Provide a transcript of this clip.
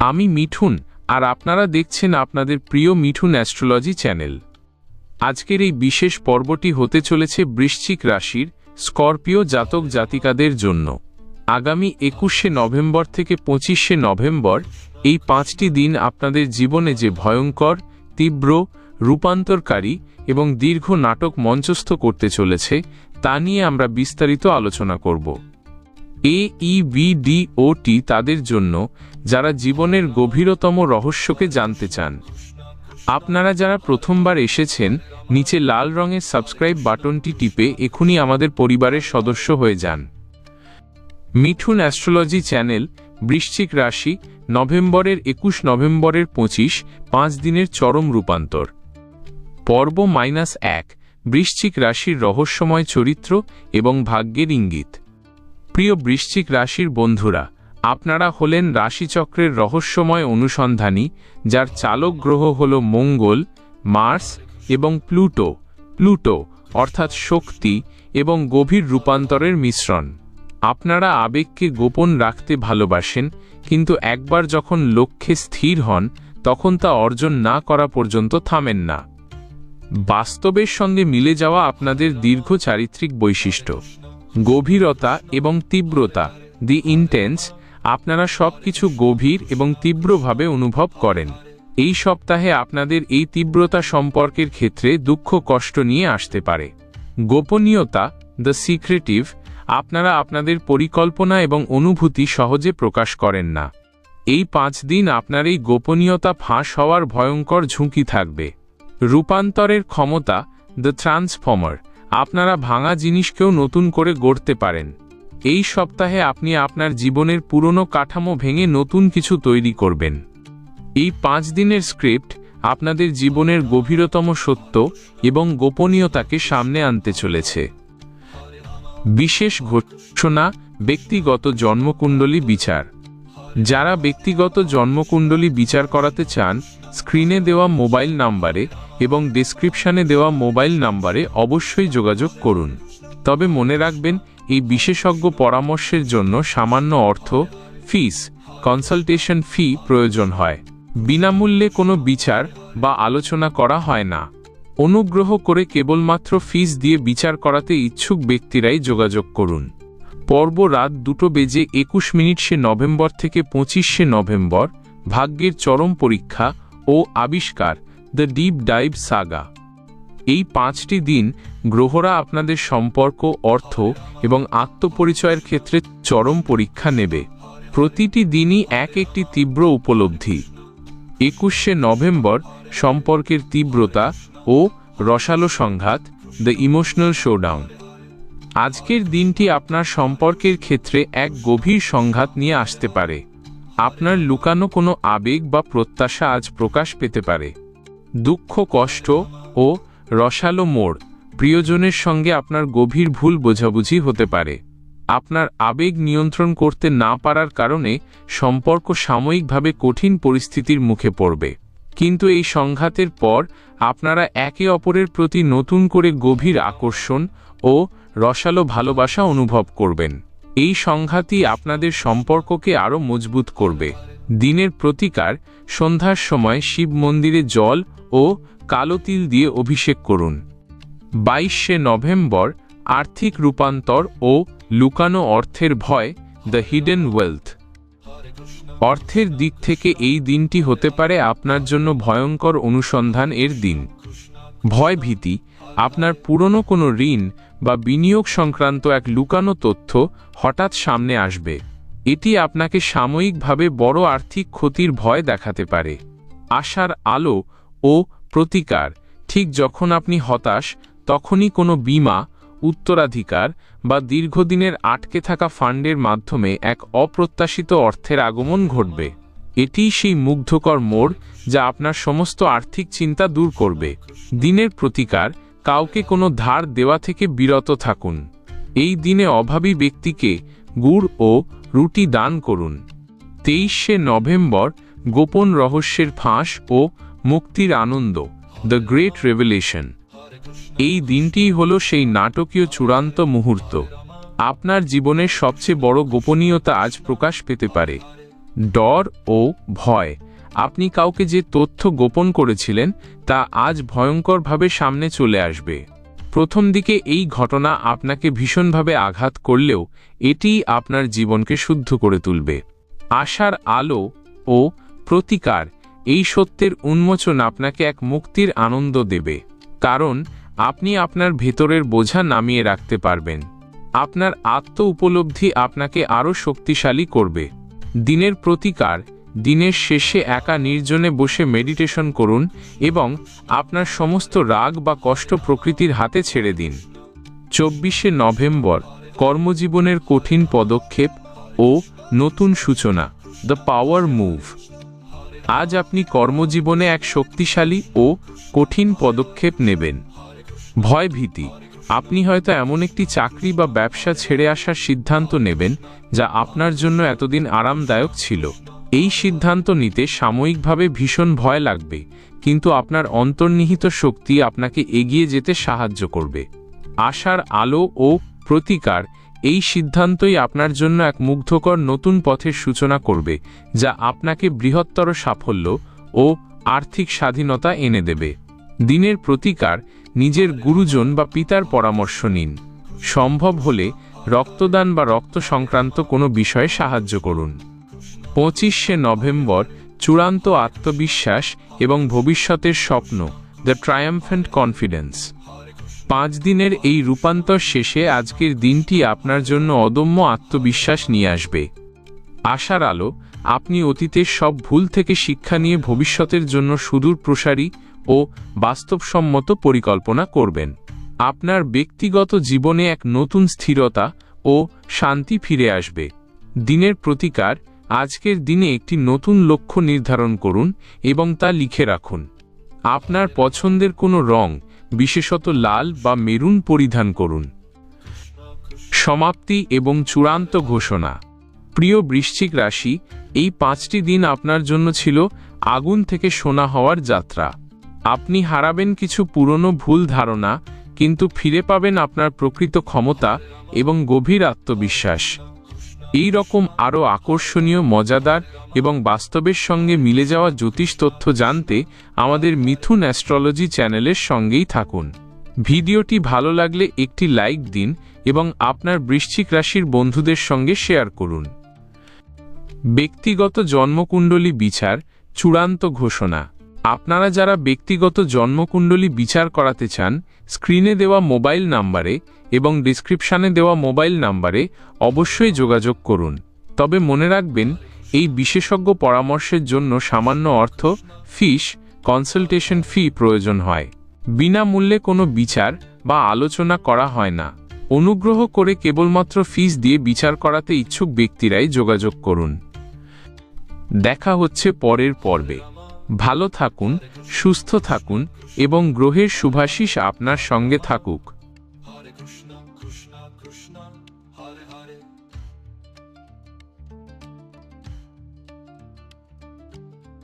আমি মিঠুন, আর আপনারা দেখছেন আপনাদের প্রিয় মিঠুন অ্যাস্ট্রোলজি চ্যানেল। আজকের এই বিশেষ পর্বটি হতে চলেছে বৃশ্চিক রাশির স্করপিও জাতক জাতিকাদের জন্য। আগামী একুশে নভেম্বর থেকে পঁচিশে নভেম্বর এই পাঁচটি দিন আপনাদের জীবনে যে ভয়ঙ্কর, তীব্র, রূপান্তরকারী এবং দীর্ঘ নাটক মঞ্চস্থ করতে চলেছে, তা নিয়ে আমরা বিস্তারিত আলোচনা করব। এ টি তাদের জন্য যারা জীবনের গভীরতম রহস্যকে জানতে চান। আপনারা যারা প্রথমবার এসেছেন, নিচে লাল রঙের সাবস্ক্রাইব বাটনটি টিপে এখনই আমাদের পরিবারের সদস্য হয়ে যান। মিঠুন অ্যাস্ট্রোলজি চ্যানেল, বৃশ্চিক রাশি, নভেম্বরের একুশ নভেম্বরের পঁচিশ, পাঁচ দিনের চরম রূপান্তর। পর্ব মাইনাস এক, বৃশ্চিক রাশির রহস্যময় চরিত্র এবং ভাগ্যের ইঙ্গিত। প্রিয় বৃশ্চিক রাশির বন্ধুরা আপনারা হলেন রাশিচক্রের রহস্যময় অনুসন্ধানী, যার চালক গ্রহ হল মঙ্গল, মার্স এবং প্লুটো। প্লুটো অর্থাৎ শক্তি এবং গভীর রূপান্তরের মিশ্রণ। আপনারা আবেগকে গোপন রাখতে ভালোবাসেন, কিন্তু একবার যখন লক্ষ্যে স্থির হন, তখন তা অর্জন না করা পর্যন্ত থামেন না। বাস্তবের সঙ্গে মিলে যাওয়া আপনাদের দীর্ঘ চারিত্রিক বৈশিষ্ট্য। গভীরতা এবং তীব্রতা দি ইন্টেন্স আপনারা সব কিছু গভীর এবং তীব্রভাবে অনুভব করেন। এই সপ্তাহে আপনাদের এই তীব্রতা সম্পর্কের ক্ষেত্রে দুঃখ কষ্ট নিয়ে আসতে পারে। গোপনীয়তা দ্য সিক্রেটিভ আপনারা আপনাদের পরিকল্পনা এবং অনুভূতি সহজে প্রকাশ করেন না। এই পাঁচ দিন আপনার এই গোপনীয়তা ফাঁস হওয়ার ভয়ঙ্কর ঝুঁকি থাকবে। রূপান্তরের ক্ষমতা দ্য ট্রান্সফর্মার আপনারা ভাঙা জিনিসকেও নতুন করে গড়তে পারেন। এই সপ্তাহে আপনি আপনার জীবনের পুরনো কাঠামো ভেঙে নতুন কিছু তৈরি করবেন। এই পাঁচ দিনের স্ক্রিপ্ট আপনাদের জীবনের গভীরতম সত্য এবং গোপনীয়তাকে সামনে আনতে চলেছে। বিশেষ ঘোষণা, ব্যক্তিগত জন্মকুণ্ডলী বিচার। যারা ব্যক্তিগত জন্মকুণ্ডলী বিচার করাতে চান, স্ক্রিনে দেওয়া মোবাইল নাম্বারে এবং ডিসক্রিপশানে দেওয়া মোবাইল নাম্বারে অবশ্যই যোগাযোগ করুন। তবে মনে রাখবেন এই বিশেষজ্ঞ পরামর্শের জন্য সামান্য অর্থ ফিস কনসালটেশন ফি প্রয়োজন হয়। বিনামূল্যে কোনো বিচার বা আলোচনা করা হয় না। অনুগ্রহ করে কেবলমাত্র ফিস দিয়ে বিচার করাতে ইচ্ছুক ব্যক্তিরাই যোগাযোগ করুন। পর্ব রাত দুটো বেজে একুশ মিনিট সে নভেম্বর থেকে পঁচিশে নভেম্বর, ভাগ্যের চরম পরীক্ষা ও আবিষ্কার দ্য ডিপ ডাইভ সাগা এই পাঁচটি দিন গ্রহরা আপনাদের সম্পর্ক, অর্থ এবং আত্মপরিচয়ের ক্ষেত্রে চরম পরীক্ষা নেবে। প্রতিটি দিনই এক একটি তীব্র উপলব্ধি। একুশে নভেম্বর সম্পর্কের তীব্রতা ও রসালো সংঘাত, দ্য ইমোশনাল শোডাউন। আজকের দিনটি আপনার সম্পর্কের ক্ষেত্রে এক গভীর সংঘাত নিয়ে আসতে পারে। আপনার লুকানো কোনো আবেগ বা প্রত্যাশা আজ প্রকাশ পেতে পারে। দুঃখ, কষ্ট ও রসালো মোড়, প্রিয়জনের সঙ্গে আপনার গভীর ভুল বোঝাবুঝি হতে পারে। আপনার আবেগ নিয়ন্ত্রণ করতে না পারার কারণে সম্পর্ক সাময়িকভাবে কঠিন পরিস্থিতির মুখে পড়বে। কিন্তু এই সংঘাতের পর আপনারা একে অপরের প্রতি নতুন করে গভীর আকর্ষণ ও রসালো ভালোবাসা অনুভব করবেন। এই সংঘাতই আপনাদের সম্পর্ককে আরও মজবুত করবে। দিনের প্রতিকার, সন্ধ্যার সময় শিব মন্দিরে জল ও কালো তিল দিয়ে অভিষেক করুন। বাইশে নভেম্বর আর্থিক রূপান্তর ও লুকানো অর্থের ভয়, দ্য হিডেন ওয়েলথ। অর্থের দিক থেকে এই দিনটি হতে পারে আপনার জন্য ভয়ঙ্কর অনুসন্ধান এর দিন। ভয় ভীতি আপনার পুরনো কোনো ঋণ বা বিনিয়োগ সংক্রান্ত এক লুকানো তথ্য হঠাৎ সামনে আসবে। এটি আপনাকে সাময়িকভাবে বড় আর্থিক ক্ষতির ভয় দেখাতে পারে। আশার আলো ও প্রতিকার, ঠিক যখন আপনি হতাশ, তখনই কোনো বিমা, উত্তরাধিকার বা দীর্ঘদিনের আটকে থাকা ফান্ডের মাধ্যমে এক অপ্রত্যাশিত অর্থের আগমন ঘটবে। এটিই সেই মুগ্ধকর মোড় যা আপনার সমস্ত আর্থিক চিন্তা দূর করবে। দিনের প্রতিকার, কাউকে কোনো ধার দেওয়া থেকে বিরত থাকুন। এই দিনে অভাবী ব্যক্তিকে গুড় ও রুটি দান করুন। তেইশে নভেম্বর, গোপন রহস্যের ফাঁস ও মুক্তির আনন্দ দ্য গ্রেট রেভেলেশন এই দিনটিই হল সেই নাটকীয় চূড়ান্ত মুহূর্ত। আপনার জীবনের সবচেয়ে বড় গোপনীয়তা আজ প্রকাশ পেতে পারে। ডর ও ভয়। আপনি কাউকে যে তথ্য গোপন করেছিলেন, তা আজ ভয়ঙ্করভাবে সামনে চলে আসবে। প্রথম দিকে এই ঘটনা আপনাকে ভীষণভাবে আঘাত করলেও এটি আপনার জীবনকে শুদ্ধ করে তুলবে। আশার আলো ও প্রতিকার এই সত্যের উন্মোচন আপনাকে এক মুক্তির আনন্দ দেবে। কারণ, আপনি আপনার ভেতরের বোঝা নামিয়ে রাখতে পারবেন। আপনার আত্ম উপলব্ধি আপনাকে আরও শক্তিশালী করবে। দিনের প্রতিকার, দিনের শেষে একা নির্জনে বসে মেডিটেশন করুন এবং আপনার সমস্ত রাগ বা কষ্ট প্রকৃতির হাতে ছেড়ে দিন। চব্বিশে নভেম্বর, কর্মজীবনের কঠিন পদক্ষেপ ও নতুন সূচনা দ্য পাওয়ার মুভ আজ আপনি কর্মজীবনে এক শক্তিশালী ও কঠিন পদক্ষেপ নেবেন। ভয় ভীতি। আপনি হয়তো এমন একটি চাকরি বা ব্যবসা ছেড়ে আসার সিদ্ধান্ত নেবেন, যা আপনার জন্য এতদিন আরামদায়ক ছিল। এই সিদ্ধান্ত নিতে সাময়িকভাবে ভীষণ ভয় লাগবে, কিন্তু আপনার অন্তর্নিহিত শক্তি আপনাকে এগিয়ে যেতে সাহায্য করবে। আশার আলো ও প্রতিকার এই সিদ্ধান্তই আপনার জন্য এক মুগ্ধকর নতুন পথের সূচনা করবে, যা আপনাকে বৃহত্তর সাফল্য ও আর্থিক স্বাধীনতা এনে দেবে। দিনের প্রতিকার, নিজের গুরুজন বা পিতার পরামর্শ নিন। সম্ভব হলে রক্তদান বা রক্ত সংক্রান্ত কোনো বিষয়ে সাহায্য করুন। পঁচিশে নভেম্বর, চূড়ান্ত আত্মবিশ্বাস এবং ভবিষ্যতের স্বপ্ন, দ্য ট্রায়াম্ফেন্ট কনফিডেন্স। পাঁচ দিনের এই রূপান্তর শেষে আজকের দিনটি আপনার জন্য অদম্য আত্মবিশ্বাস নিয়ে আসবে। আশার আলো, আপনি অতীতের সব ভুল থেকে শিক্ষা নিয়ে ভবিষ্যতের জন্য সুদূর প্রসারী ও বাস্তবসম্মত পরিকল্পনা করবেন। আপনার ব্যক্তিগত জীবনে এক নতুন স্থিরতা ও শান্তি ফিরে আসবে। দিনের প্রতিকার, আজকের দিনে একটি নতুন লক্ষ্য নির্ধারণ করুন এবং তা লিখে রাখুন। আপনার পছন্দের কোনো রং বিশেষত লাল বা মেরুন পরিধান করুন। সমাপ্তি এবং চূড়ান্ত ঘোষণা। প্রিয় বৃশ্চিক রাশি, এই পাঁচটি দিন আপনার জন্য ছিল আগুন থেকে সোনা হওয়ার যাত্রা। আপনি হারাবেন কিছু পুরনো ভুল ধারণা, কিন্তু ফিরে পাবেন আপনার প্রকৃত ক্ষমতা এবং গভীর আত্মবিশ্বাস। এই রকম আরও আকর্ষণীয়, মজাদার এবং বাস্তবের সঙ্গে মিলে যাওয়া জ্যোতিষ তথ্য জানতে আমাদের মিথুন অ্যাস্ট্রোলজি চ্যানেলের সঙ্গেই থাকুন। ভিডিওটি ভালো লাগলে একটি লাইক দিন এবং আপনার বৃশ্চিক রাশির বন্ধুদের সঙ্গে শেয়ার করুন। ব্যক্তিগত জন্মকুণ্ডলী বিচার, চূড়ান্ত ঘোষণা। আপনারা যারা ব্যক্তিগত জন্মকুণ্ডলী বিচার করাতে চান, স্ক্রিনে দেওয়া মোবাইল নাম্বারে এবং ডিসক্রিপশানে দেওয়া মোবাইল নাম্বারে অবশ্যই যোগাযোগ করুন। তবে মনে রাখবেন, এই বিশেষজ্ঞ পরামর্শের জন্য সামান্য অর্থ ফিস কনসালটেশন ফি প্রয়োজন হয়। বিনামূল্যে কোনো বিচার বা আলোচনা করা হয় না। অনুগ্রহ করে কেবলমাত্র ফিস দিয়ে বিচার করাতে ইচ্ছুক ব্যক্তিরাই যোগাযোগ করুন। দেখা হচ্ছে পরের পর্বে। ভালো থাকুন, সুস্থ থাকুন এবং গ্রহের শুভাশিস আপনার সঙ্গে থাকুক।